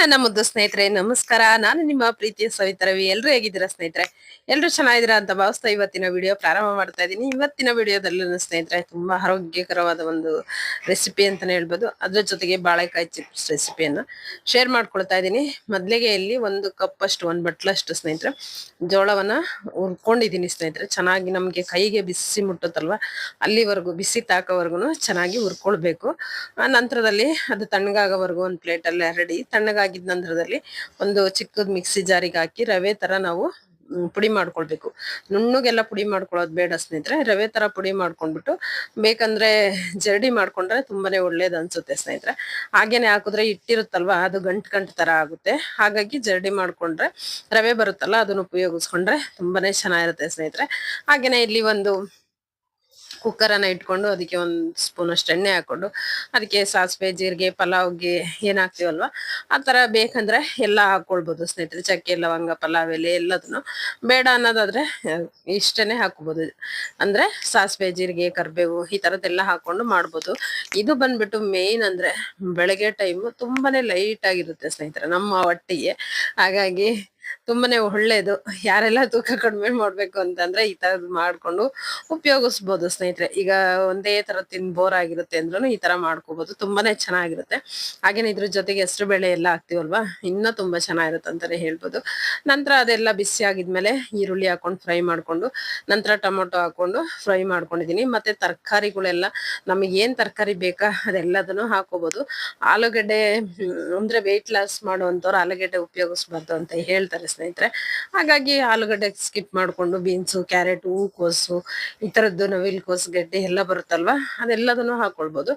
ನನ್ನ ಮುದ್ದು ಸ್ನೇಹಿತರೆ, ನಮಸ್ಕಾರ. ನಾನು ನಿಮ್ಮ ಪ್ರೀತಿಯ ಸವಿತ ರವಿ ಎಲ್ರು ಹೇಗಿದ್ದೀರಾ ಸ್ನೇಹಿತರೆ? ಎಲ್ರು ಚೆನ್ನಾಗಿದ್ದೀರಾ ಅಂತ ಭಾವಿಸ್ತಾ ಇವತ್ತಿನ ವಿಡಿಯೋ ಪ್ರಾರಂಭ ಮಾಡ್ತಾ ಇದ್ದೀನಿ. ಇವತ್ತಿನ ವಿಡಿಯೋದಲ್ಲೂ ಸ್ನೇಹಿತರೆ, ತುಂಬಾ ಆರೋಗ್ಯಕರವಾದ ಒಂದು ರೆಸಿಪಿ ಅಂತಾನೆ ಹೇಳ್ಬೋದು. ಅದ್ರ ಜೊತೆಗೆ ಬಾಳೆಕಾಯಿ ಚಿಪ್ಸ್ ರೆಸಿಪಿಯನ್ನು ಶೇರ್ ಮಾಡ್ಕೊಳ್ತಾ ಇದ್ದೀನಿ. ಮೊದಲಿಗೆ ಇಲ್ಲಿ ಒಂದು ಕಪ್ ಅಷ್ಟು, ಒಂದು ಬಟ್ಲಷ್ಟು ಸ್ನೇಹಿತರೆ, ಜೋಳವನ್ನ ಹುರ್ಕೊಂಡಿದ್ದೀನಿ ಸ್ನೇಹಿತರೆ. ಚೆನ್ನಾಗಿ ನಮಗೆ ಕೈಗೆ ಬಿಸಿ ಮುಟ್ಟುತ್ತಲ್ವಾ? ಅಲ್ಲಿವರೆಗೂ, ಬಿಸಿ ತಾಕೋವರೆಗೂ ಚೆನ್ನಾಗಿ ಹುರ್ಕೊಳ್ಬೇಕು. ಆ ನಂತರದಲ್ಲಿ ಅದು ತಣ್ಣಗಾಗೋವರೆಗೂ ಒಂದು ಪ್ಲೇಟ್ ಅಲ್ಲಿ ರೆಡಿ ತಣ್ಣಗಾಗಿದ್ದ ನಂತರದಲ್ಲಿ ಒಂದು ಚಿಕ್ಕದ ಮಿಕ್ಸಿ ಜಾರಿಗೆ ಹಾಕಿ ರವೆ ತರ ನಾವು ಪುಡಿ ಮಾಡ್ಕೊಳ್ಬೇಕು. ನುಣ್ಣಗೆಲ್ಲ ಪುಡಿ ಮಾಡ್ಕೊಳ್ಳೋದು ಬೇಡ ಸ್ನೇಹಿತರೆ. ರವೆ ತರ ಪುಡಿ ಮಾಡ್ಕೊಂಡ್ಬಿಟ್ಟು ಬೇಕಂದ್ರೆ ಜರಡಿ ಮಾಡ್ಕೊಂಡ್ರೆ ತುಂಬಾನೇ ಒಳ್ಳೇದು ಅನ್ಸುತ್ತೆ ಸ್ನೇಹಿತರೆ. ಹಾಗೇನೆ ಹಾಕಿದ್ರೆ ಇಟ್ಟಿರುತ್ತಲ್ವಾ ಅದು ಗಂಟ್ ಗಂಟ್ ತರ ಆಗುತ್ತೆ. ಹಾಗಾಗಿ ಜರಡಿ ಮಾಡ್ಕೊಂಡ್ರೆ ರವೆ ಬರುತ್ತಲ್ಲ, ಅದನ್ನ ಉಪಯೋಗಿಸ್ಕೊಂಡ್ರೆ ತುಂಬಾನೇ ಚೆನ್ನಾಗಿರುತ್ತೆ ಸ್ನೇಹಿತರೆ. ಹಾಗೇನೆ ಇಲ್ಲಿ ಒಂದು ಕುಕ್ಕರ್ ಅನ್ನ ಇಟ್ಕೊಂಡು ಅದಕ್ಕೆ ಒಂದು ಸ್ಪೂನ್ ಅಷ್ಟು ಎಣ್ಣೆ ಹಾಕ್ಕೊಂಡು ಅದಕ್ಕೆ ಸಾಸಿವೆ, ಜೀರಿಗೆ ಪಲಾವ್ಗೆ ಏನು ಹಾಕ್ತೀವಲ್ವ? ಆ ಥರ ಬೇಕಂದ್ರೆ ಎಲ್ಲ ಹಾಕ್ಕೊಳ್ಬೋದು ಸ್ನೇಹಿತರೆ. ಚಕ್ಕೆ, ಲವಂಗ, ಪಲಾವ್, ಎಲೆ ಎಲ್ಲದನ್ನು. ಬೇಡ ಅನ್ನೋದಾದ್ರೆ ಇಷ್ಟೇ ಇಷ್ಟನೇ ಅಂದರೆ ಸಾಸಿವೆ, ಜೀರಿಗೆ, ಕರಿಬೇವು ಈ ಥರದ್ದೆಲ್ಲ ಹಾಕ್ಕೊಂಡು ಮಾಡ್ಬೋದು. ಇದು ಬಂದ್ಬಿಟ್ಟು ಮೇಯ್ನ್ ಅಂದರೆ ಬೆಳಗ್ಗೆ ಟೈಮು ತುಂಬಾನೇ ಲೈಟಾಗಿರುತ್ತೆ ಸ್ನೇಹಿತರೆ, ನಮ್ಮ ಹೊಟ್ಟಿಗೆ ಹಾಗಾಗಿ ತುಂಬಾನೇ ಒಳ್ಳೇದು. ಯಾರೆಲ್ಲ ತೂಕ ಕಡಿಮೆ ಮಾಡ್ಬೇಕು ಅಂತಂದ್ರೆ ಈ ತರದ್ ಮಾಡ್ಕೊಂಡು ಉಪಯೋಗಿಸ್ಬೋದು ಸ್ನೇಹಿತರೆ. ಈಗ ಒಂದೇ ತರ ತಿನ್ ಬೋರ್ ಆಗಿರುತ್ತೆ ಅಂದ್ರೂ ಈ ತರ ಮಾಡ್ಕೋಬಹುದು ತುಂಬಾನೇ ಚೆನ್ನಾಗಿರುತ್ತೆ. ಹಾಗೇನೆ ಇದ್ರ ಜೊತೆಗೆ ಹೆಸರು ಬೇಳೆ ಎಲ್ಲ ಹಾಕ್ತಿವಲ್ವಾ? ಇನ್ನೂ ತುಂಬಾ ಚೆನ್ನಾಗಿರುತ್ತೆ ಅಂತಾನೆ ಹೇಳ್ಬೋದು. ನಂತರ ಅದೆಲ್ಲ ಬಿಸಿ ಆಗಿದ್ಮೇಲೆ ಈರುಳ್ಳಿ ಹಾಕೊಂಡು ಫ್ರೈ ಮಾಡ್ಕೊಂಡು, ನಂತರ ಟೊಮೊಟೊ ಹಾಕೊಂಡು ಫ್ರೈ ಮಾಡ್ಕೊಂಡಿದೀನಿ ಮತ್ತೆ ತರಕಾರಿಗಳೆಲ್ಲ ನಮಗೆ ಏನ್ ತರಕಾರಿ ಬೇಕಾ ಅದೆಲ್ಲದನ್ನು ಹಾಕೋಬಹುದು ಆಲೂಗಡ್ಡೆ ಅಂದ್ರೆ ವೆಯ್ಟ್ ಲಾಸ್ ಮಾಡುವಂತವ್ರು ಆಲೂಗಡ್ಡೆ ಉಪಯೋಗಿಸ್ಬಾರ್ದು ಅಂತ ಹೇಳ್ತಾರೆ. ಸ್ನೇಹಿತರೆ. ಹಾಗಾಗಿ ಆಲೂಗಡ್ಡೆ ಸ್ಕಿಪ್ ಮಾಡ್ಕೊಂಡು ಬೀನ್ಸು ಕ್ಯಾರೆಟ್ ಹೂಕೋಸು, ಈ ಥರದ್ದು ನವಿಲ್ ಕೋಸು, ಗಡ್ಡೆ ಎಲ್ಲ ಬರುತ್ತಲ್ವಾ? ಅದೆಲ್ಲದನ್ನು ಹಾಕೊಳ್ಬೋದು.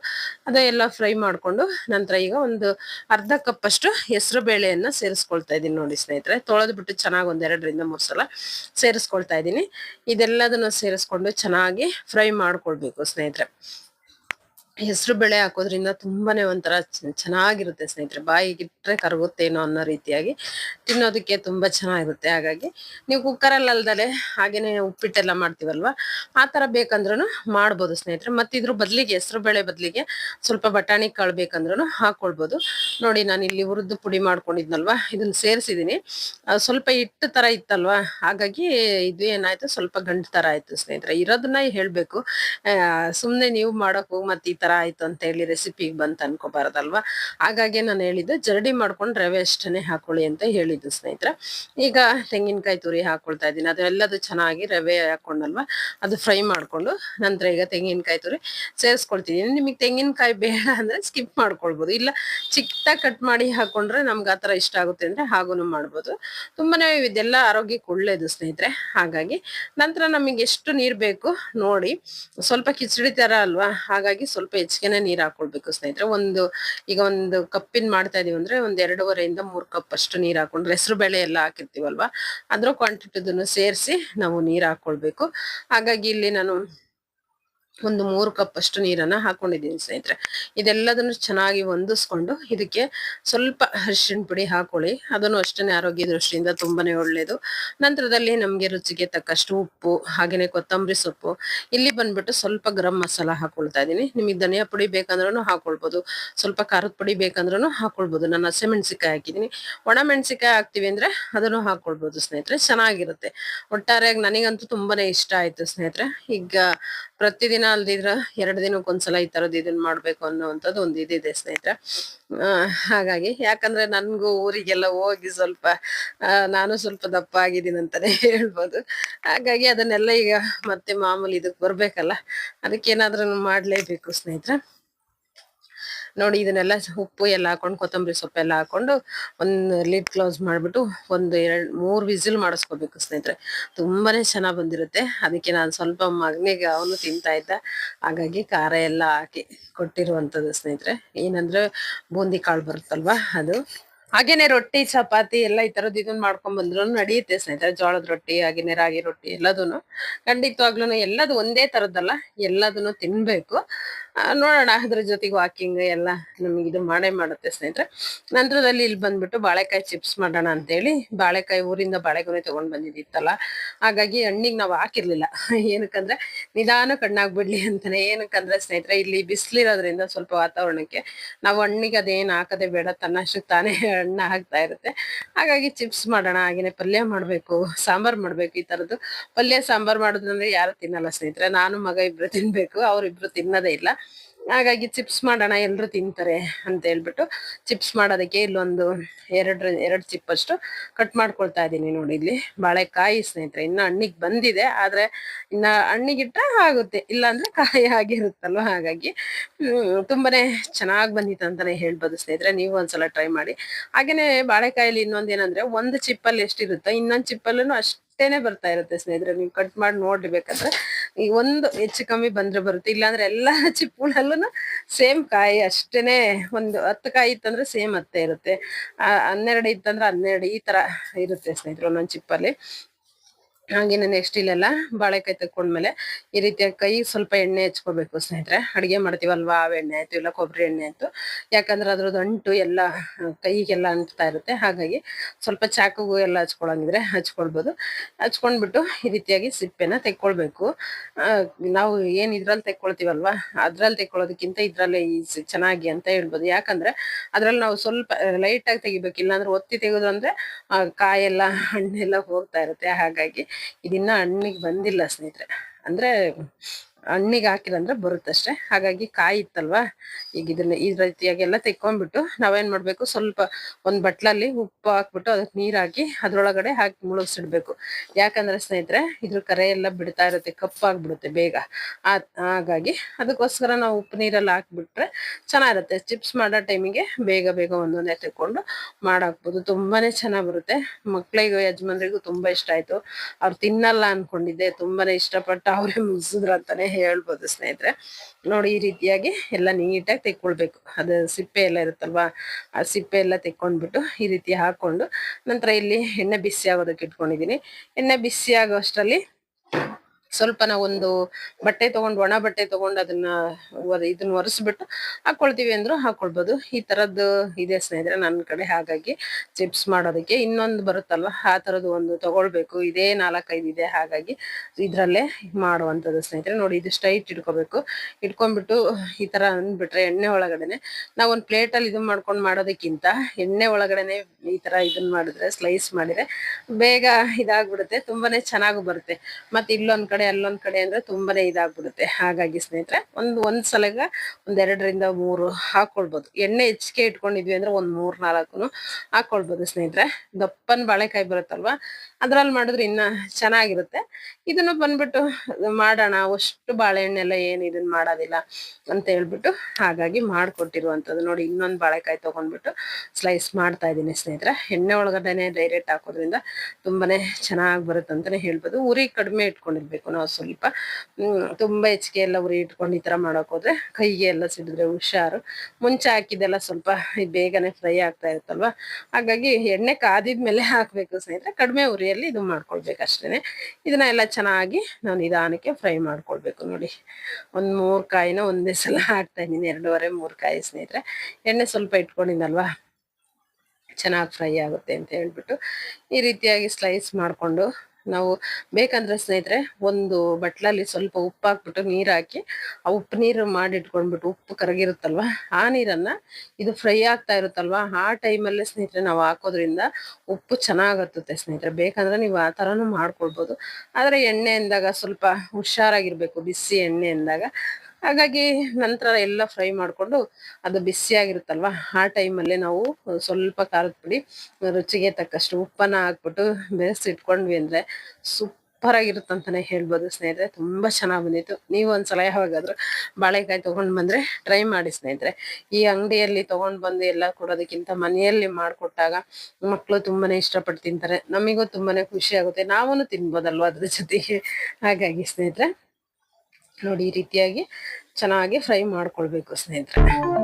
ಅದೆಲ್ಲ ಫ್ರೈ ಮಾಡ್ಕೊಂಡು ನಂತರ ಈಗ ಒಂದು ಅರ್ಧ ಕಪ್ ಅಷ್ಟು ಹೆಸರು ಬೇಳೆಯನ್ನು ಸೇರಿಸ್ಕೊಳ್ತಾ ಇದ್ದೀನಿ ನೋಡಿ ಸ್ನೇಹಿತರೆ. ತೊಳೆದು ಬಿಟ್ಟು ಚೆನ್ನಾಗಿ ಒಂದೆರಡರಿಂದ ಎರಡರಿಂದ ಮೂರ್ ಸಲ ಸೇರಿಸ್ಕೊಳ್ತಾ ಇದ್ದೀನಿ. ಇದೆಲ್ಲದನ್ನು ಸೇರಿಸ್ಕೊಂಡು ಚೆನ್ನಾಗಿ ಫ್ರೈ ಮಾಡ್ಕೊಳ್ಬೇಕು ಸ್ನೇಹಿತರೆ. ಹೆಸರು ಬೇಳೆ ಹಾಕೋದ್ರಿಂದ ತುಂಬಾನೇ ಒಂಥರ ಚೆನ್ನಾಗಿರುತ್ತೆ ಸ್ನೇಹಿತರೆ. ಬಾಯಿಗೆ ಇಟ್ಟರೆ ಕರಗುತ್ತೇನೋ ಅನ್ನೋ ರೀತಿಯಾಗಿ ತಿನ್ನೋದಕ್ಕೆ ತುಂಬಾ ಚೆನ್ನಾಗಿರುತ್ತೆ. ಹಾಗಾಗಿ ನೀವು ಕುಕ್ಕರಲ್ಲಿ ಅಲ್ದಲೆ ಹಾಗೇನೆ ಉಪ್ಪಿಟ್ಟೆಲ್ಲ ಮಾಡ್ತೀವಲ್ವ? ಆ ತರ ಬೇಕಂದ್ರೂ ಮಾಡ್ಬೋದು ಸ್ನೇಹಿತರೆ. ಮತ್ತೆ ಇದ್ರ ಬದಲಿಗೆ, ಹೆಸರು ಬೇಳೆ ಬದಲಿಗೆ ಸ್ವಲ್ಪ ಬಟಾಣಿ ಕಾಳು ಬೇಕಂದ್ರೂ ಹಾಕೊಳ್ಬೋದು. ನೋಡಿ, ನಾನು ಇಲ್ಲಿ ಹುರಿದು ಪುಡಿ ಮಾಡ್ಕೊಂಡಿದ್ನಲ್ವಾ? ಇದನ್ನ ಸೇರಿಸಿದೀನಿ. ಸ್ವಲ್ಪ ಹಿಟ್ಟು ತರ ಇತ್ತಲ್ವಾ? ಹಾಗಾಗಿ ಇದು ಏನಾಯ್ತು? ಸ್ವಲ್ಪ ಗಂಟು ತರ ಆಯ್ತು ಸ್ನೇಹಿತರೆ. ಇರೋದನ್ನ ಹೇಳ್ಬೇಕು. ಸುಮ್ಮನೆ ನೀವು ಮಾಡೋಕು ಹೋಗಿ ಮತ್ತೆ ಈ ಆಯಿತು ಅಂತ ಹೇಳಿ ರೆಸಿಪಿಗೆ ಬಂತು ಅನ್ಕೋಬಾರ್ದಲ್ವಾ? ಹಾಗಾಗಿ ನಾನು ಹೇಳಿದ್ದು ಜರಡಿ ಮಾಡ್ಕೊಂಡು ರವೆ ಅಷ್ಟನ್ನೇ ಹಾಕೊಳ್ಳಿ ಅಂತ ಹೇಳಿದ್ದು ಸ್ನೇಹಿತರೆ. ಈಗ ತೆಂಗಿನಕಾಯಿ ತುರಿ ಹಾಕೊಳ್ತಾ ಇದ್ದೀನಿ. ಅದೆಲ್ಲದು ಚೆನ್ನಾಗಿ ರವೆ ಹಾಕೊಂಡಲ್ವಾ? ಅದು ಫ್ರೈ ಮಾಡ್ಕೊಂಡು ನಂತರ ಈಗ ತೆಂಗಿನಕಾಯಿ ತುರಿ ಸೇರಿಸ್ಕೊಳ್ತಿದ್ದೀನಿ. ನಿಮಗೆ ತೆಂಗಿನಕಾಯಿ ಬೇಡ ಅಂದ್ರೆ ಸ್ಕಿಪ್ ಮಾಡ್ಕೊಳ್ಬೋದು. ಇಲ್ಲ ಚಿಕ್ಕದಾಗಿ ಕಟ್ ಮಾಡಿ ಹಾಕೊಂಡ್ರೆ ನಮ್ಗೆ ಆ ಥರ ಇಷ್ಟ ಆಗುತ್ತೆ ಅಂದ್ರೆ ಹಾಗೂ ಮಾಡ್ಬೋದು. ತುಂಬಾನೇ ಇದೆಲ್ಲ ಆರೋಗ್ಯಕ್ಕೆ ಒಳ್ಳೆಯದು ಸ್ನೇಹಿತರೆ. ಹಾಗಾಗಿ ನಂತರ ನಮಗೆ ಎಷ್ಟು ನೀರ್ ಬೇಕು ನೋಡಿ. ಸ್ವಲ್ಪ ಕಿಚಡಿ ತರ ಅಲ್ವಾ? ಹಾಗಾಗಿ ಸ್ವಲ್ಪ ಹೆಚ್ಚಿಗೆನೆ ನೀರ್ ಹಾಕೊಳ್ಬೇಕು ಸ್ನೇಹಿತರೆ. ಒಂದು ಈಗ ಒಂದು ಕಪ್ಪಿನ ಮಾಡ್ತಾ ಇದೀವಿ ಅಂದ್ರೆ ಒಂದ್ ಎರಡೂವರೆಯಿಂದ ಮೂರ್ ಕಪ್ ಅಷ್ಟು ನೀರ್ ಹಾಕೊಂಡ್ರೆ ಹೆಸರು ಬೇಳೆ ಎಲ್ಲ ಹಾಕಿರ್ತೀವಲ್ವಾ? ಅದ್ರ ಕ್ವಾಂಟಿಟಿದನ್ನು ಸೇರಿಸಿ ನಾವು ನೀರ್ ಹಾಕೊಳ್ಬೇಕು. ಹಾಗಾಗಿ ಇಲ್ಲಿ ನಾನು ಒಂದು ಮೂರು ಕಪ್ ಅಷ್ಟು ನೀರನ್ನ ಹಾಕೊಂಡಿದ್ದೀನಿ ಸ್ನೇಹಿತರೆ. ಇದೆಲ್ಲದನ್ನು ಚೆನ್ನಾಗಿ ಹೊಂದಿಸ್ಕೊಂಡು ಇದಕ್ಕೆ ಸ್ವಲ್ಪ ಅರಿಶಿಣ ಪುಡಿ ಹಾಕೊಳ್ಳಿ. ಅದನ್ನು ಅಷ್ಟೇ ಆರೋಗ್ಯ ದೃಷ್ಟಿಯಿಂದ ತುಂಬಾನೇ ಒಳ್ಳೇದು. ನಂತರದಲ್ಲಿ ನಮಗೆ ರುಚಿಗೆ ತಕ್ಕಷ್ಟು ಉಪ್ಪು, ಹಾಗೇನೆ ಕೊತ್ತಂಬರಿ ಸೊಪ್ಪು, ಇಲ್ಲಿ ಬಂದ್ಬಿಟ್ಟು ಸ್ವಲ್ಪ ಗರಂ ಮಸಾಲ ಹಾಕೊಳ್ತಾ ಇದ್ದೀನಿ. ನಿಮಗೆ ಧನಿಯಾ ಪುಡಿ ಬೇಕಂದ್ರೂ ಹಾಕೊಳ್ಬೋದು. ಸ್ವಲ್ಪ ಖಾರದ ಪುಡಿ ಬೇಕಂದ್ರೂ ಹಾಕೊಳ್ಬೋದು. ನಾನು ಹಸಿಮೆಣಸಿಕಾಯಿ ಹಾಕಿದ್ದೀನಿ. ಒಣ ಮೆಣಸಿಕಾಯಿ ಹಾಕ್ತಿವಿ ಅಂದ್ರೆ ಅದನ್ನು ಹಾಕೊಳ್ಬೋದು ಸ್ನೇಹಿತರೆ. ಚೆನ್ನಾಗಿರುತ್ತೆ. ಒಟ್ಟಾರೆಯಾಗಿ ನನಗಂತೂ ತುಂಬಾನೇ ಇಷ್ಟ ಆಯ್ತು ಸ್ನೇಹಿತರೆ. ಈಗ ಪ್ರತಿದಿನ ಅಲ್ದಿದ್ರ ಎರಡು ದಿನಕ್ಕೊಂದ್ಸಲ ಈ ತರದ್ ಇದನ್ನ ಮಾಡ್ಬೇಕು ಅನ್ನೋವಂಥದ್ದು ಒಂದು ಇದಿದೆ ಸ್ನೇಹಿತರ. ಹಾಗಾಗಿ ಯಾಕಂದ್ರೆ ನನ್ಗೂ ಊರಿಗೆಲ್ಲ ಹೋಗಿ ಸ್ವಲ್ಪ ನಾನು ಸ್ವಲ್ಪ ದಪ್ಪ ಆಗಿದ್ದೀನಿ ಅಂತಾನೆ ಹೇಳ್ಬೋದು. ಹಾಗಾಗಿ ಅದನ್ನೆಲ್ಲ ಈಗ ಮತ್ತೆ ಮಾಮೂಲಿ ಇದಕ್ಕೆ ಬರ್ಬೇಕಲ್ಲ ಅದಕ್ಕೆ ಏನಾದ್ರೂ ಮಾಡ್ಲೇಬೇಕು ಸ್ನೇಹಿತರೆ. ನೋಡಿ ಇದನ್ನೆಲ್ಲ ಉಪ್ಪು ಎಲ್ಲ ಹಾಕೊಂಡು ಕೊತ್ತಂಬರಿ ಸೊಪ್ಪೆಲ್ಲ ಹಾಕೊಂಡು ಒಂದು ಲಿಡ್ ಕ್ಲೋಸ್ ಮಾಡ್ಬಿಟ್ಟು ಒಂದು ಎರಡು ಮೂರು ವಿಸಿಲ್ ಮಾಡಿಸ್ಕೋಬೇಕು ಸ್ನೇಹಿತರೆ. ತುಂಬಾನೇ ಚೆನ್ನಾಗ್ ಬಂದಿರುತ್ತೆ. ಅದಕ್ಕೆ ನಾನು ಸ್ವಲ್ಪ ಮಗನಿಗೆ ಅವನು ತಿಂತಾ ಇದ್ದ. ಹಾಗಾಗಿ ಖಾರ ಎಲ್ಲ ಹಾಕಿ ಕೊಟ್ಟಿರುವಂತದ್ದು ಸ್ನೇಹಿತರೆ. ಏನಂದ್ರೆ ಬೂಂದಿ ಕಾಳು ಬರುತ್ತಲ್ವಾ ಅದು. ಹಾಗೇನೆ ರೊಟ್ಟಿ, ಚಪಾತಿ ಎಲ್ಲ ಈ ತರದ್ ಇದನ್ನ ಮಾಡ್ಕೊಂಡ್ ಬಂದ್ರು ನಡೆಯುತ್ತೆ ಸ್ನೇಹಿತರೆ, ಜೋಳದ ರೊಟ್ಟಿ, ಹಾಗೇನೆ ರಾಗಿ ರೊಟ್ಟಿ ಎಲ್ಲದೂನು. ಖಂಡಿತವಾಗ್ಲೂ ಎಲ್ಲದು ಒಂದೇ ತರದ್ದಲ್ಲ ಎಲ್ಲದನ್ನು ತಿನ್ಬೇಕು. ನೋಡೋಣ ಅದ್ರ ಜೊತೆಗೆ ವಾಕಿಂಗ್ ಎಲ್ಲ ನಮ್ಗೆ ಇದು ಮಾಡೇ ಮಾಡುತ್ತೆ ಸ್ನೇಹಿತರೆ. ನಂತರದಲ್ಲಿ ಇಲ್ಲಿ ಬಂದ್ಬಿಟ್ಟು ಬಾಳೆಕಾಯಿ ಚಿಪ್ಸ್ ಮಾಡೋಣ ಅಂತೇಳಿ ಬಾಳೆಕಾಯಿ ಊರಿಂದ ಬಾಳೆಗೊನೆ ತಗೊಂಡ್ ಬಂದಿದ್ದಿತ್ತಲ್ಲ, ಹಾಗಾಗಿ ಹಣ್ಣಿಗೆ ನಾವು ಹಾಕಿರ್ಲಿಲ್ಲ. ಏನಕ್ಕಂದ್ರೆ ನಿಧಾನ ಕಣ್ಣಾಗ್ಬಿಡ್ಲಿ ಅಂತಾನೆ. ಏನಕ್ಕಂದ್ರೆ ಸ್ನೇಹಿತರೆ, ಇಲ್ಲಿ ಬಿಸಿಲಿರೋದ್ರಿಂದ ಸ್ವಲ್ಪ ವಾತಾವರಣಕ್ಕೆ ನಾವು ಹಣ್ಣಿಗೆ ಅದೇನ್ ಹಾಕದೆ ಬೇಡ ತನ್ನಷ್ಟು ತಾನೇ ಹಣ್ಣು ಹಾಕ್ತಾ ಇರುತ್ತೆ. ಹಾಗಾಗಿ ಚಿಪ್ಸ್ ಮಾಡೋಣ, ಹಾಗೇನೆ ಪಲ್ಯ ಮಾಡ್ಬೇಕು, ಸಾಂಬಾರ್ ಮಾಡ್ಬೇಕು ಈ ತರದ್ದು ಪಲ್ಯ, ಸಾಂಬಾರ್ ಮಾಡೋದಂದ್ರೆ ಯಾರು ತಿನ್ನಲ್ಲ ಸ್ನೇಹಿತರೆ. ನಾನು ಮಗ ಇಬ್ರು ತಿನ್ಬೇಕು, ಅವ್ರಿಬ್ರು ತಿನ್ನೋದೇ ಇಲ್ಲ. ಹಾಗಾಗಿ ಚಿಪ್ಸ್ ಮಾಡೋಣ ಎಲ್ಲರೂ ತಿಂತಾರೆ ಅಂತ ಹೇಳ್ಬಿಟ್ಟು ಚಿಪ್ಸ್ ಮಾಡೋದಕ್ಕೆ ಇಲ್ಲೊಂದು ಎರಡು ಎರಡು ಚಿಪ್ ಅಷ್ಟು ಕಟ್ ಮಾಡ್ಕೊಳ್ತಾ ಇದ್ದೀನಿ ನೋಡಿ ಇಲ್ಲಿ. ಬಾಳೆಕಾಯಿ ಸ್ನೇಹಿತರೆ, ಇನ್ನು ಹಣ್ಣಿಗೆ ಬಂದಿದೆ, ಆದ್ರೆ ಇನ್ನು ಹಣ್ಣಿಗಿಟ್ರೆ ಆಗುತ್ತೆ, ಇಲ್ಲಾಂದ್ರೆ ಕಾಯಿ ಆಗಿರುತ್ತಲ್ವ? ಹಾಗಾಗಿ ತುಂಬಾನೇ ಚೆನ್ನಾಗ್ ಬಂದಿತ್ತು ಅಂತಾನೆ ಹೇಳ್ಬೋದು ಸ್ನೇಹಿತರೆ, ನೀವು ಒಂದ್ಸಲ ಟ್ರೈ ಮಾಡಿ. ಹಾಗೆಯೇ ಬಾಳೆಕಾಯಲ್ಲಿ ಇನ್ನೊಂದೇನಂದ್ರೆ, ಒಂದು ಚಿಪ್ಪಲ್ಲಿ ಎಷ್ಟಿರುತ್ತೋ, ಇನ್ನೊಂದು ಚಿಪ್ಪಲ್ಲೂ ಅಷ್ಟೇನೆ ಬರ್ತಾ ಇರುತ್ತೆ ಸ್ನೇಹಿತರೆ, ನೀವು ಕಟ್ ಮಾಡಿ ನೋಡ್ಬೇಕಾದ್ರೆ ಈ ಒಂದು ಹೆಚ್ಚು ಕಮ್ಮಿ ಬಂದ್ರೆ ಬರುತ್ತೆ. ಇಲ್ಲಾಂದ್ರೆ ಎಲ್ಲಾ ಚಿಪ್ಪುಗಳಲ್ಲೂ ಸೇಮ್ ಕಾಯಿ ಅಷ್ಟೇನೆ ಒಂದು ಹತ್ತು ಕಾಯಿ ಇತ್ತಂದ್ರೆ ಸೇಮ್ ಹತ್ತೆ ಇರುತ್ತೆ. ಹನ್ನೆರಡು ಇತ್ತಂದ್ರೆ ಹನ್ನೆರಡು ಈ ತರ ಇರುತ್ತೆ ಸ್ನೇಹಿತರೆ ಒಂದೊಂದು ಚಿಪ್ಪಲ್ಲಿ. ಹಾಗೇನೆ ನೆಕ್ಸ್ಟ್ ಇಲ್ಲೆಲ್ಲ ಬಾಳೆಕಾಯಿ ತಕ್ಕೊಂಡ್ಮೇಲೆ ಈ ರೀತಿಯ ಕೈ ಸ್ವಲ್ಪ ಎಣ್ಣೆ ಹಚ್ಕೋಬೇಕು ಸ್ನೇಹಿತರೆ. ಅಡುಗೆ ಮಾಡ್ತೀವಲ್ವಾ? ಆ ಎಣ್ಣೆ ಆಯ್ತು ಇಲ್ಲ ಕೊಬ್ಬರಿ ಎಣ್ಣೆ ಆಯ್ತು. ಯಾಕಂದ್ರೆ ಅದ್ರದ್ದು ಅಂಟು ಎಲ್ಲ, ಕೈಗೆಲ್ಲ ಅಂಟ್ತಾ ಇರುತ್ತೆ. ಹಾಗಾಗಿ ಸ್ವಲ್ಪ ಚಾಕುಗೂ ಎಲ್ಲ ಹಚ್ಕೊಳಂಗಿದ್ರೆ ಹಚ್ಕೊಳ್ಬೋದು. ಹಚ್ಕೊಂಡ್ಬಿಟ್ಟು ಈ ರೀತಿಯಾಗಿ ಸಿಪ್ಪೆನ ತೆಕ್ಕೊಳ್ಬೇಕು. ನಾವು ಏನು ಇದ್ರಲ್ಲಿ ತೆಕ್ಕೊಳ್ತೀವಲ್ವಾ? ಅದ್ರಲ್ಲಿ ತೆಕ್ಕೊಳ್ಳೋದಕ್ಕಿಂತ ಇದ್ರಲ್ಲೇ ಈಸಿ ಚೆನ್ನಾಗಿ ಅಂತ ಹೇಳ್ಬೋದು. ಯಾಕಂದ್ರೆ ಅದ್ರಲ್ಲಿ ನಾವು ಸ್ವಲ್ಪ ಲೈಟಾಗಿ ತೆಗಿಬೇಕು ಇಲ್ಲಾಂದ್ರೆ ಒತ್ತಿ ತೆಗೆದು ಕಾಯೆಲ್ಲ, ಹಣ್ಣೆಲ್ಲ ಹೋಗ್ತಾ ಇರುತ್ತೆ. ಹಾಗಾಗಿ ಇದಿನ್ನ ಹಣ್ಣಿಗೆ ಬಂದಿಲ್ಲ ಸ್ನೇಹಿತರೆ. ಅಂದ್ರೆ ಹಣ್ಣಿಗೆ ಹಾಕಿರಂದ್ರೆ ಬರುತ್ತಷ್ಟೇ ಹಾಗಾಗಿ ಕಾಯಿ ಇತ್ತಲ್ವಾ? ಈಗ ಇದನ್ನ ಈ ರೀತಿಯಾಗಿ ಎಲ್ಲ ತೆಕ್ಕೊಂಡ್ಬಿಟ್ಟು ನಾವೇನ್ ಮಾಡ್ಬೇಕು? ಸ್ವಲ್ಪ ಒಂದ್ ಬಟ್ಲಲ್ಲಿ ಉಪ್ಪು ಹಾಕ್ಬಿಟ್ಟು ಅದಕ್ಕೆ ನೀರ್ ಹಾಕಿ ಅದ್ರೊಳಗಡೆ ಹಾಕಿ ಮುಳುಗಿಸಿಡ್ಬೇಕು. ಯಾಕಂದ್ರೆ ಸ್ನೇಹಿತರೆ, ಇದ್ರ ಕರೆ ಎಲ್ಲ ಬಿಡ್ತಾ ಇರುತ್ತೆ, ಕಪ್ಪಾಗ್ಬಿಡುತ್ತೆ ಬೇಗ. ಹಾಗಾಗಿ ಅದಕ್ಕೋಸ್ಕರ ನಾವು ಉಪ್ಪು ನೀರಲ್ಲಿ ಹಾಕ್ಬಿಟ್ರೆ ಚೆನ್ನಾಗಿರುತ್ತೆ. ಚಿಪ್ಸ್ ಮಾಡೋ ಟೈಮಿಗೆ ಬೇಗ ಬೇಗ ಒಂದೊಂದೇ ತೆಕ್ಕೊಂಡು ಮಾಡಾಕ್ಬೋದು. ತುಂಬಾನೇ ಚೆನ್ನಾಗ್ ಬರುತ್ತೆ. ಮಕ್ಳಿಗೂ, ಯಜಮಾನ್ರಿಗೂ ತುಂಬಾ ಇಷ್ಟ ಆಯ್ತು. ಅವ್ರು ತಿನ್ನಲ್ಲ ಅನ್ಕೊಂಡಿದ್ದೆ. ತುಂಬಾನೇ ಇಷ್ಟಪಟ್ಟು ಅವರೇ ಮುಗಿಸಿದ್ರು ಅಂತಾನೆ ಹೇಳ್ಬೋದು ಸ್ನೇಹಿತರೆ. ನೋಡಿ ಈ ರೀತಿಯಾಗಿ ಎಲ್ಲ ನೀಟಾಗಿ ತೆಕ್ಕೊಳ್ಬೇಕು. ಅದು ಸಿಪ್ಪೆ ಎಲ್ಲ ಇರುತ್ತಲ್ವಾ, ಆ ಸಿಪ್ಪೆ ಎಲ್ಲ ತೆಕ್ಕೊಂಡ್ಬಿಟ್ಟು ಈ ರೀತಿ ಹಾಕೊಂಡು ನಂತರ ಇಲ್ಲಿ ಎಣ್ಣೆ ಬಿಸಿ ಆಗೋದಕ್ಕೆ ಇಟ್ಕೊಂಡಿದ್ದೀನಿ. ಎಣ್ಣೆ ಬಿಸಿ ಆಗೋ ಅಷ್ಟರಲ್ಲಿ ಸ್ವಲ್ಪ ಒಂದು ಬಟ್ಟೆ ತಗೊಂಡು, ಒಣ ಬಟ್ಟೆ ತಗೊಂಡು ಅದನ್ನ ಇದನ್ನ ಒರೆಸ್ಬಿಟ್ಟು ಹಾಕೊಳ್ತೀವಿ ಅಂದ್ರು ಹಾಕೊಳ್ಬೋದು. ಈ ತರದ್ದು ಇದೆ ಸ್ನೇಹಿತರೆ ನನ್ನ ಕಡೆ ಹಾಗಾಗಿ ಚಿಪ್ಸ್ ಮಾಡೋದಕ್ಕೆ ಇನ್ನೊಂದು ಬರುತ್ತಲ್ವ? ಆ ತರದ್ದು ಒಂದು ತಗೊಳ್ಬೇಕು. ಇದೇ ನಾಲ್ಕೈದು ಇದೆ, ಹಾಗಾಗಿ ಇದ್ರಲ್ಲೇ ಮಾಡುವಂಥದ್ದು ಸ್ನೇಹಿತರೆ. ನೋಡಿ, ಇದು ಸ್ಟ್ರೈಟ್ ಇಟ್ಕೋಬೇಕು. ಇಟ್ಕೊಂಡ್ಬಿಟ್ಟು ಈ ತರ ಅಂದ್ಬಿಟ್ರೆ ಎಣ್ಣೆ ಒಳಗಡೆನೆ ನಾವು ಒಂದು ಪ್ಲೇಟಲ್ಲಿ ಇದು ಮಾಡ್ಕೊಂಡು ಮಾಡೋದಕ್ಕಿಂತ ಎಣ್ಣೆ ಒಳಗಡೆನೆ ಈ ತರ ಇದನ್ನ ಮಾಡಿದ್ರೆ, ಸ್ಲೈಸ್ ಮಾಡಿದ್ರೆ ಬೇಗ ಇದಾಗ್ಬಿಡುತ್ತೆ. ತುಂಬಾನೇ ಚೆನ್ನಾಗೂ ಬರುತ್ತೆ. ಮತ್ತೆ ಇಲ್ಲೊಂದ್ ಕಡೆ ಅಲ್ಲೊಂದ್ ಕಡೆ ಅಂದ್ರೆ ತುಂಬಾನೇ ಇದಾಗ್ಬಿಡುತ್ತೆ. ಹಾಗಾಗಿ ಸ್ನೇಹಿತರೆ, ಒಂದ್ ಒಂದ್ ಸಲಗ ಒಂದ್ ಎರಡರಿಂದ ಮೂರು ಹಾಕೊಳ್ಬೋದು. ಎಣ್ಣೆ ಹೆಚ್ಚಿಗೆ ಇಟ್ಕೊಂಡಿದ್ವಿ ಅಂದ್ರೆ ಒಂದ್ ಮೂರ್ ನಾಲ್ಕು ಹಾಕೊಳ್ಬೋದು ಸ್ನೇಹಿತರೆ. ದಪ್ಪನ್ ಬಾಳೆಕಾಯಿ ಬರುತ್ತಲ್ವಾ, ಅದ್ರಲ್ಲಿ ಮಾಡಿದ್ರೆ ಇನ್ನ ಚೆನ್ನಾಗಿರುತ್ತೆ. ಇದನ್ನು ಬಂದ್ಬಿಟ್ಟು ಮಾಡೋಣ, ಅಷ್ಟು ಬಾಳೆಹಣ್ಣೆಲ್ಲ ಏನು ಇದನ್ನ ಮಾಡೋದಿಲ್ಲ ಅಂತ ಹೇಳ್ಬಿಟ್ಟು ಹಾಗಾಗಿ ಮಾಡ್ಕೊಟ್ಟಿರುವಂತದ್ದು ನೋಡಿ, ಇನ್ನೊಂದ್ ಬಾಳೆಕಾಯಿ ತಗೊಂಡ್ಬಿಟ್ಟು ಸ್ಲೈಸ್ ಮಾಡ್ತಾ ಇದ್ದೀನಿ ಸ್ನೇಹಿತರೆ. ಎಣ್ಣೆ ಒಳಗಡೆನೆ ಡೈರೆಕ್ಟ್ ಹಾಕೋದ್ರಿಂದ ತುಂಬಾನೇ ಚೆನ್ನಾಗಿ ಬರುತ್ತೆ ಅಂತಾನೆ ಹೇಳ್ಬೋದು. ಉರಿ ಕಡಿಮೆ ಇಟ್ಕೊಂಡಿರ್ಬೇಕು ಸ್ವಲ್ಪ ತುಂಬಾ ಹೆಚ್ಚಿಗೆ ಎಲ್ಲ ಉರಿ ಇಟ್ಕೊಂಡು ಈ ತರ ಮಾಡಕ್ ಹೋದ್ರೆ ಕೈಗೆ ಎಲ್ಲ ಸಿಡಿದ್ರೆ ಹುಷಾರು. ಮುಂಚೆ ಹಾಕಿದ್ದೆಲ್ಲ ಸ್ವಲ್ಪ ಬೇಗನೆ ಫ್ರೈ ಆಗ್ತಾ ಇರುತ್ತಲ್ವಾ? ಹಾಗಾಗಿ ಎಣ್ಣೆ ಕಾದಿದ್ಮೇಲೆ ಹಾಕ್ಬೇಕು ಸ್ನೇಹಿತರೆ. ಕಡಿಮೆ ಉರಿಯಲ್ಲಿ ಇದು ಮಾಡ್ಕೊಳ್ಬೇಕು ಅಷ್ಟೇನೆ. ಇದನ್ನ ಎಲ್ಲ ಚೆನ್ನಾಗಿ ನಾವು ನಿಧಾನಕ್ಕೆ ಫ್ರೈ ಮಾಡ್ಕೊಳ್ಬೇಕು ನೋಡಿ. ಒಂದ್ ಮೂರು ಕಾಯಿನ ಒಂದೇ ಸಲ ಹಾಕ್ತಾ ಇದ್ದೀನಿ. ಎರಡೂವರೆ, ಮೂರು ಕಾಯಿ ಸ್ನೇಹಿತರೆ. ಎಣ್ಣೆ ಸ್ವಲ್ಪ ಇಟ್ಕೊಂಡಿದ್ದಲ್ವಾ? ಚೆನ್ನಾಗಿ ಫ್ರೈ ಆಗುತ್ತೆ ಅಂತ ಹೇಳ್ಬಿಟ್ಟು ಈ ರೀತಿಯಾಗಿ ಸ್ಲೈಸ್ ಮಾಡಿಕೊಂಡು ನಾವು ಬೇಕಂದ್ರೆ ಸ್ನೇಹಿತರೆ, ಒಂದು ಬಟ್ಲಲ್ಲಿ ಸ್ವಲ್ಪ ಉಪ್ಪು ಹಾಕ್ಬಿಟ್ಟು ನೀರು ಹಾಕಿ ಆ ಉಪ್ಪು ನೀರು ಮಾಡಿ ಇಟ್ಕೊಂಡ್ಬಿಟ್ಟು ಉಪ್ಪು ಕರಗಿರುತ್ತಲ್ವಾ, ಆ ನೀರನ್ನ ಇದು ಫ್ರೈ ಆಗ್ತಾ ಇರುತ್ತಲ್ವಾ, ಆ ಟೈಮಲ್ಲೇ ಸ್ನೇಹಿತರೆ ನಾವು ಹಾಕೋದ್ರಿಂದ ಉಪ್ಪು ಚೆನ್ನಾಗತ್ತೆ ಸ್ನೇಹಿತರೆ. ಬೇಕಂದ್ರೆ ನೀವು ಆ ಥರನೂ ಮಾಡ್ಕೊಳ್ಬೋದು. ಆದರೆ ಎಣ್ಣೆ ಅಂದಾಗ ಸ್ವಲ್ಪ ಹುಷಾರಾಗಿರ್ಬೇಕು, ಬಿಸಿ ಎಣ್ಣೆ ಎಂದಾಗ ಹಾಗಾಗಿ ನಂತರ ಎಲ್ಲ ಫ್ರೈ ಮಾಡಿಕೊಂಡು ಅದು ಬಿಸಿಯಾಗಿರುತ್ತಲ್ವ, ಆ ಟೈಮಲ್ಲೇ ನಾವು ಸ್ವಲ್ಪ ಖಾರದ ಪುಡಿ, ರುಚಿಗೆ ತಕ್ಕಷ್ಟು ಉಪ್ಪನ್ನ ಹಾಕ್ಬಿಟ್ಟು ಬೆರೆಸಿಟ್ಕೊಂಡ್ವಿ ಅಂದ್ರೆ ಸೂಪರ್ ಆಗಿರುತ್ತಂತಾನೆ ಹೇಳ್ಬೋದು ಸ್ನೇಹಿತರೆ. ತುಂಬ ಚೆನ್ನಾಗಿ ಬಂದಿತ್ತು. ನೀವು ಒಂದ್ಸಲ ಯಾವಾಗಾದ್ರೂ ಬಾಳೆಕಾಯಿ ತೊಗೊಂಡು ಬಂದರೆ ಟ್ರೈ ಮಾಡಿ ಸ್ನೇಹಿತರೆ. ಈ ಅಂಗಡಿಯಲ್ಲಿ ತೊಗೊಂಡು ಬಂದು ಎಲ್ಲ ಕೊಡೋದಕ್ಕಿಂತ ಮನೆಯಲ್ಲಿ ಮಾಡಿಕೊಟ್ಟಾಗ ಮಕ್ಕಳು ತುಂಬಾ ಇಷ್ಟಪಟ್ಟು ತಿಂತಾರೆ. ನಮಗೂ ತುಂಬಾ ಖುಷಿ ಆಗುತ್ತೆ. ನಾವೂ ತಿನ್ಬೋದಲ್ವ ಅದ್ರ ಜೊತೆಗೆ? ಹಾಗಾಗಿ ಸ್ನೇಹಿತರೆ ನೋಡಿ ಈ ರೀತಿಯಾಗಿ ಚೆನ್ನಾಗಿ ಫ್ರೈ ಮಾಡ್ಕೊಳ್ಬೇಕು ಸ್ನೇಹಿತರೆ.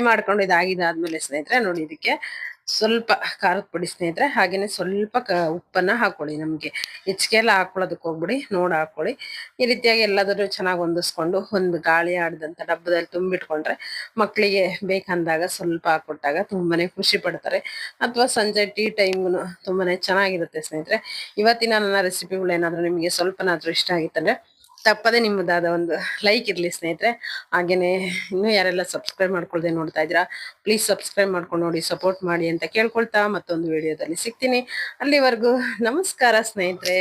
ಮಾಡ್ಕೊಂಡು ಇದಾಗಿದಾದ್ಮೇಲೆ ಸ್ನೇಹಿತರೆ ನೋಡಿ ಇದಕ್ಕೆ ಸ್ವಲ್ಪ ಖಾರದ ಪುಡಿ ಸ್ನೇಹಿತರೆ, ಹಾಗೇನೆ ಸ್ವಲ್ಪ ಕ ಉಪ್ಪನ್ನ ಹಾಕೊಳ್ಳಿ ನಮಗೆ. ಹೆಚ್ಚಿಗೆ ಎಲ್ಲ ಹಾಕೊಳ್ಳೋದಕ್ಕೆ ಹೋಗ್ಬಿಡಿ, ನೋಡಿ ಹಾಕೊಳ್ಳಿ. ಈ ರೀತಿಯಾಗಿ ಎಲ್ಲದರೂ ಚೆನ್ನಾಗಿ ಹೊಂದಿಸ್ಕೊಂಡು ಒಂದು ಗಾಳಿ ಆಡದಂತ ಡಬ್ಬದಲ್ಲಿ ತುಂಬಿಟ್ಕೊಂಡ್ರೆ ಮಕ್ಕಳಿಗೆ ಬೇಕಂದಾಗ ಸ್ವಲ್ಪ ಹಾಕೊಟ್ಟಾಗ ತುಂಬಾನೇ ಖುಷಿ ಪಡ್ತಾರೆ. ಅಥವಾ ಸಂಜೆ ಟೀ ಟೈಮ್ಗೂ ತುಂಬಾನೇ ಚೆನ್ನಾಗಿರುತ್ತೆ ಸ್ನೇಹಿತರೆ. ಇವತ್ತಿನ ನನ್ನ ರೆಸಿಪಿಗಳು ಏನಾದರೂ ನಿಮಗೆ ಸ್ವಲ್ಪನಾದ್ರೂ ಇಷ್ಟ ಆಗಿತ್ತಂದ್ರೆ ತಪ್ಪದೆ ನಿಮ್ಮದಾದ ಒಂದು ಲೈಕ್ ಇರಲಿ ಸ್ನೇಹಿತರೆ. ಹಾಗೆಯೇ ಇನ್ನೂ ಯಾರೆಲ್ಲ ಸಬ್ಸ್ಕ್ರೈಬ್ ಮಾಡ್ಕೊಳ್ದೆ ನೋಡ್ತಾ ಇದ್ದೀರಾ ಪ್ಲೀಸ್ ಸಬ್ಸ್ಕ್ರೈಬ್ ಮಾಡ್ಕೊಂಡು ನೋಡಿ ಸಪೋರ್ಟ್ ಮಾಡಿ ಅಂತ ಕೇಳ್ಕೊಳ್ತಾ ಮತ್ತೊಂದು ವಿಡಿಯೋದಲ್ಲಿ ಸಿಗ್ತೀನಿ. ಅಲ್ಲಿವರೆಗೂ ನಮಸ್ಕಾರ ಸ್ನೇಹಿತರೆ.